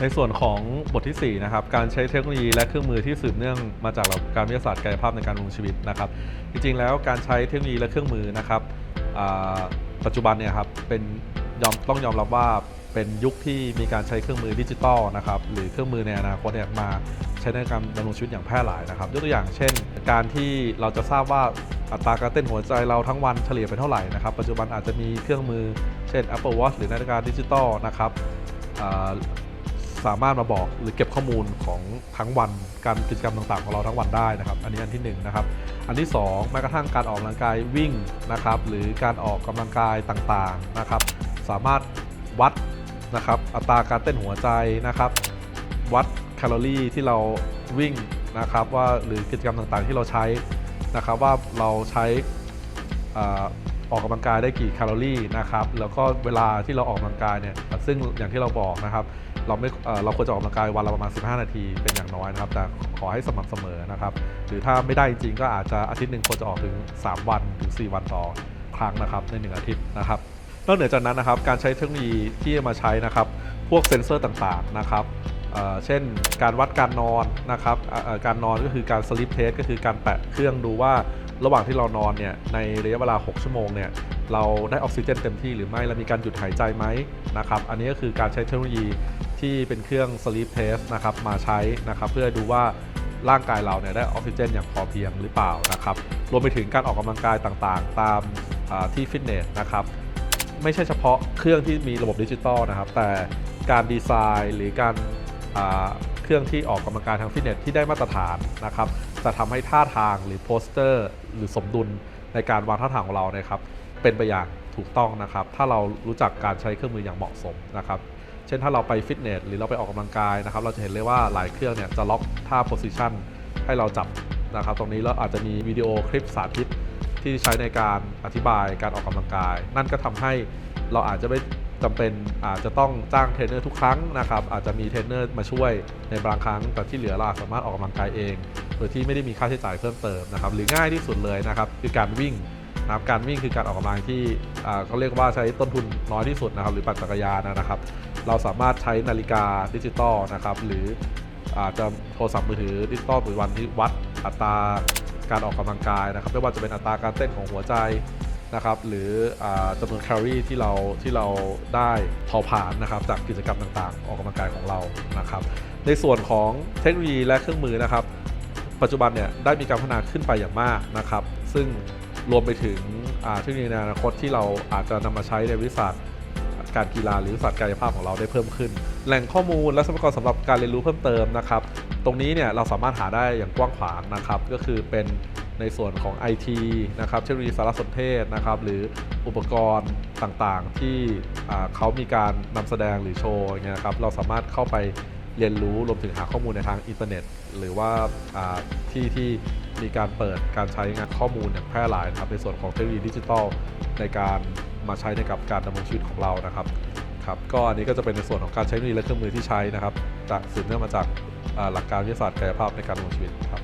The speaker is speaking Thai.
ในส่วนของบทที่ 4 นะครับ การใช้เทคโนโลยีและเครื่องมือที่สืบเนื่องมาจากหลักการวิทยาศาสตร์กายภาพในการดำรงชีวิตนะครับ จริงๆ แล้วการใช้เทคโนโลยีและเครื่องมือนะครับปัจจุบันเนี่ยครับเป็นยอมต้องยอมรับว่าเป็นยุคที่มีการใช้เครื่องมือดิจิตอลนะครับหรือเครื่องมือในอนาคตเนี่ยมาใช้ในการดำรงชีวิตอย่างแพร่หลายนะครับยกตัวอย่างเช่น การที่เราจะทราบว่าอัตราการเต้นหัวใจเราทั้งวันเฉลี่ยเป็นเท่าไหร่นะครับปัจจุบันอาจจะมีเครื่องมือเช่น Apple Watch หรือนาฬิกาดิจิตอลนะครับ สามารถมาบอกหรือเก็บข้อมูลของทั้งวันการกิจกรรมต่างๆของเราทั้งวันได้นะครับ อันนี้อันที่หนึ่งนะครับอันที่สองแม้กระทั่งการออกกำลังกายวิ่งนะครับ หรือการออกกำลังกายต่างๆนะครับ สามารถวัดนะครับ อัตราการเต้นหัวใจนะครับ วัดแคลอรี่ที่เราวิ่งนะครับว่าหรือกิจกรรมต่างๆที่เราใช้นะครับว่าเราใช้อ่าออกกำลังกายได้กี่แคลอรี่นะครับแล้วก็เวลาที่เราออกกำลังกายเนี่ย ซึ่งอย่างที่เราบอกนะครับ เราไม่เเราควรจะออกกำลังกายวันละประมาณ 15 นาทีเป็นอย่างน้อยนะครับ แต่ขอให้สม่ำเสมอนะครับ หรือถ้าไม่ได้จริงก็อาจจะอาทิตย์หนึ่งควรจะออกถึง 3 วันถึง 4 วันต่อครั้งนะครับใน 1 อาทิตย์นะครับนอกเหนือจากนั้นนะครับการใช้เทคโนโลยีที่จะมาใช้นะครับ พวกเซ็นเซอร์ต่างๆนะครับเเช่นการวัดการนอนนะครับการนอนก็คือการสลิปเทสก็คือการแปะเครื่องดูว่าระหว่างที่เรานอนเนี่ยในระยะเวลา 6 ชั่วโมงเนี่ย เราได้ออกซิเจนเต็มที่หรือไม่เรามีการหยุดหายใจไหมนะครับ อันนี้ก็คือการใช้เทคโนโลยีที่เป็นเครื่อง sleep test นะครับมาใช้นะครับ เพื่อดูว่าร่างกายเราเนี่ยได้ออกซิเจนอย่างพอเพียงหรือเปล่านะครับรวมไปถึงการออกกำลังกายต่างๆ ตามที่ฟิตเนสนะครับไม่ใช่เฉพาะเครื่องที่มีระบบดิจิตอลนะครับ แต่การดีไซน์หรือการเครื่องที่ออกกำลังกายทางฟิตเนสที่ได้มาตรฐานนะครับจะทำให้ท่าทางหรือโปสเตอร์ หรือสมดุลในการวางท่าทางของเรานะครับ เป็นไปอย่างถูกต้องนะครับ ถ้าเรารู้จักการใช้เครื่องมืออย่างเหมาะสมนะครับ เช่นถ้าเราไปฟิตเนสหรือเราไปออกกำลังกายนะครับ เราจะเห็นเลยว่าหลายเครื่องเนี่ยจะล็อกท่าโพซิชันให้เราจับนะครับ ตรงนี้แล้วอาจจะมีวิดีโอคลิปสาธิตที่ใช้ในการอธิบายการออกกำลังกาย นั่นก็ทำให้เราอาจจะไม่จำเป็นอาจจะต้องจ้างเทรนเนอร์ทุกครั้งนะครับ อาจจะมีเทรนเนอร์มาช่วยในบางครั้ง แต่ที่เหลือเราสามารถออกกำลังกายเอง โดยที่ไม่ได้มีค่าใช้จ่ายเพิ่มเติมนะครับ หรือง่ายที่สุดเลยนะครับคือการวิ่ง นะครับการวิ่งคือการออกกำลังที่เขาเรียกว่าใช้ต้นทุนน้อยที่สุดนะครับ หรือปั่นจักรยานนะครับ เราสามารถใช้นาฬิกาดิจิตอลนะครับหรืออาจจะโทรศัพท์มือถือดิจิตอลปัจจุบันที่วัดอัตราการออกกำลังกายนะครับ ไม่ว่าจะเป็นอัตราการเต้นของหัวใจนะครับ หรืออาจำนวนแคลอรี่ที่เราที่เราได้เผาผลาญนะครับ จากกิจกรรมต่างๆ ออกกำลังกายของเรานะครับ ในส่วนของเทคโนโลยีและเครื่องมือนะครับ ปัจจุบันเนี่ยได้มีการพัฒนาขึ้นไปอย่างมากนะครับ ซึ่ง รวมไปถึงอ่าเทคโนโลยีในอนาคตที่เราอาจจะนำมาใช้ในวิทยาศาสตร์การกีฬาหรือวิทยาศาสตร์กายภาพของเราได้เพิ่มขึ้น แหล่งข้อมูลและทรัพยากรสำหรับการเรียนรู้เพิ่มเติมนะครับ ตรงนี้เนี่ยเราสามารถหาได้อย่างกว้างขวางนะครับ ก็คือเป็นในส่วนของ IT นะครับเทคโนโลยีสารสนเทศนะครับ หรืออุปกรณ์ต่างๆ ที่เขามีการนำแสดงหรือโชว์อย่างเงี้ยครับเราสามารถเข้าไปเรียนรู้รวมถึงหาข้อมูลในทางอินเทอร์เน็ต หรือว่าอ่าที่ที่ มีการเปิดการใช้งานข้อมูลอย่างแพร่หลายนะครับในส่วนของเทคโนโลยีดิจิทัลในการมาใช้ในกับการดำรงชีวิตของเรานะครับครับก็อันนี้ก็จะเป็นในส่วนของการใช้เทคโนโลยีและเครื่องมือที่ใช้นะครับจากสืบเนื่องมาจากหลักการวิทยาศาสตร์กายภาพในการดำรงชีวิตครับ